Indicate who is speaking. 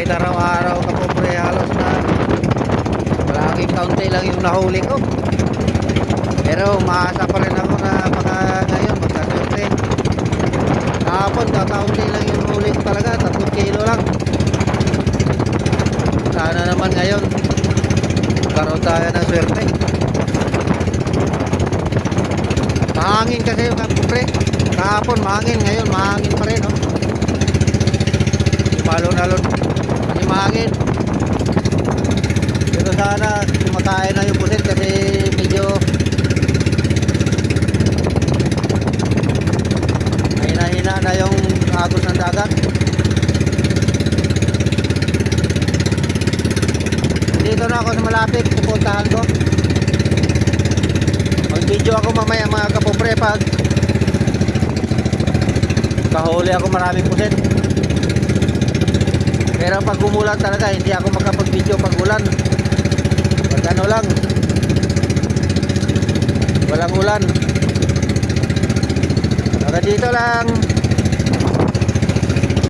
Speaker 1: Kahit araw-araw kapopre halos na palaging kaunti lang yung nahuli ko. Pero umaasa pa rin ako na baka ngayon magkaswerte. Kahapon kakaunti lang yung huli ko talaga, 3 kilo lang. Sana naman ngayon karoon tayo ng swerte. Mahangin kasi kapupre. Kahapon mahangin, ngayon mahangin pa rin. Oh. Malon-alon. Mahangin. Pero sana kumakain na yung pusit kasi medyo hina-hina na yung agos ng dagat. Dito na ako sa malapit, pupuntahan ko. Mag-video ako mamaya mga kapopre pag kahuli ako maraming pusit. Pero pag umulan talaga, hindi ako makapag-video pag ulan. Pag ano lang, walang ulan. Hanggang dito lang.